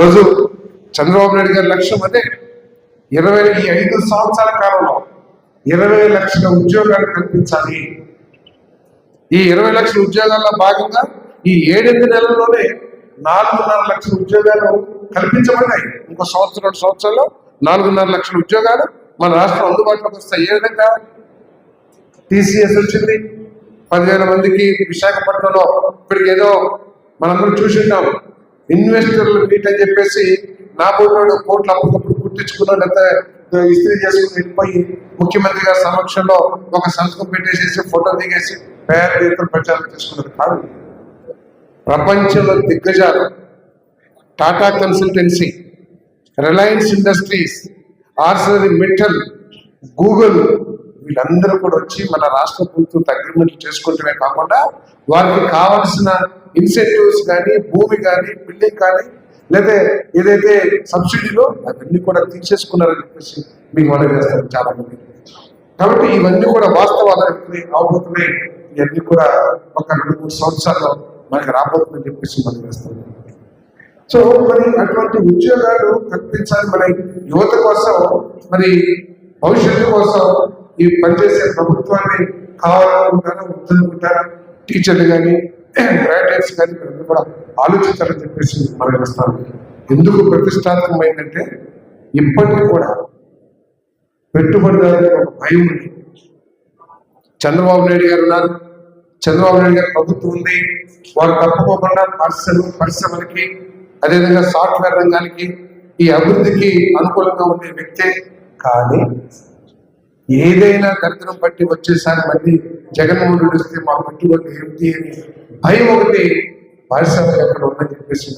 ఈరోజు చంద్రబాబు నాయుడు గారి లక్ష్యం అదే. ఇరవై ఈ ఐదు సంవత్సరాల కాలంలో ఇరవై లక్షల ఉద్యోగాలు కల్పించాలి. ఈ ఇరవై లక్షల ఉద్యోగాల్లో భాగంగా ఈ ఏడెనిమిది నెలల్లోనే నాలుగున్నర లక్షల ఉద్యోగాలు కల్పించబడ్డాయి. ఇంకో సంవత్సరం రెండు సంవత్సరాల్లో నాలుగున్నర లక్షల ఉద్యోగాలు మన రాష్ట్రం అందుబాటులోకి వస్తాయి. ఏ విధంగా? టీసీఎస్ వచ్చింది. పదివేల మందికి విశాఖపట్నంలో ఇప్పటికేదో మనందరం చూసి ఉంటాం. ఇన్వెస్టర్లు మీట్ అని చెప్పేసి నా బోర్డు కోట్లు అప్పుడప్పుడు గుర్తించుకున్నాం లేకపోతే ఇస్త్రీ చేసుకుని వెళ్ళిపోయి ముఖ్యమంత్రి గారి సమక్షంలో ఒక సంతకం పెట్టేసేసి ఫోటో దిగేసి పేరు పేరుతో ప్రచారం చేసుకున్నది కాదు. ప్రపంచంలో దిగ్గజాలు టాటా కన్సల్టెన్సీ రిలయన్స్ ఇండస్ట్రీస్ ఆర్సరీ మెటల్ గూగుల్ వీళ్ళందరూ కూడా వచ్చి మన రాష్ట్ర ప్రభుత్వం అగ్రిమెంట్ చేసుకుంటమే కాకుండా వారికి కావాల్సిన ఇన్సెంటివ్స్ కానీ భూమి కానీ బిల్డింగ్ కానీ లేదా ఏదైతే సబ్సిడీలో అవన్నీ కూడా తీసేసుకున్నారని చెప్పేసి మీకు మనం చేస్తారు చాలా మంది కాబట్టి ఇవన్నీ కూడా వాస్తవాలు అవబోతున్నాయి ఇవన్నీ కూడా ఒక రెండు మూడు సంవత్సరాల్లో మనకి రాబోతుందని చెప్పేసి మనం వేస్తాం సో మరి అటువంటి ఉద్యోగాలు కల్పించాలి మన యువత కోసం మరి భవిష్యత్తు కోసం ఈ పనిచేసే ప్రభుత్వాన్ని కావాలనుకుంటారా వద్దనుకుంటారా? టీచర్లు కానీ గ్రాడ్యుయేట్స్ కానీ వీళ్ళందరూ కూడా ఆలోచించాలని చెప్పేసి మనం వేస్తాం ఎందుకు ప్రతిష్టాత్మకమైందంటే ఇప్పటికీ కూడా పెట్టుబడిదారులకు ఒక భయం ఉంది. చంద్రబాబు నాయుడు గారు ఉన్నారు. చంద్రబాబు నాయుడు గారి ప్రభుత్వం ఉంది. వారు తప్పుకోకుండా పరిశ్రమ పరిశ్రమలకి అదేవిధంగా సాఫ్ట్వేర్ రంగానికి ఈ అభివృద్ధికి అనుకూలంగా ఉండే వ్యక్తే. కానీ ఏదైనా దరిద్రం పట్టి వచ్చేసారి మళ్ళీ జగన్మోహన్ రెడ్డి వస్తే మా పెట్టుబడి ఏమిటి అని భయం ఒకటి. పరిశ్రమలు ఎక్కడ ఉందని చెప్పేసి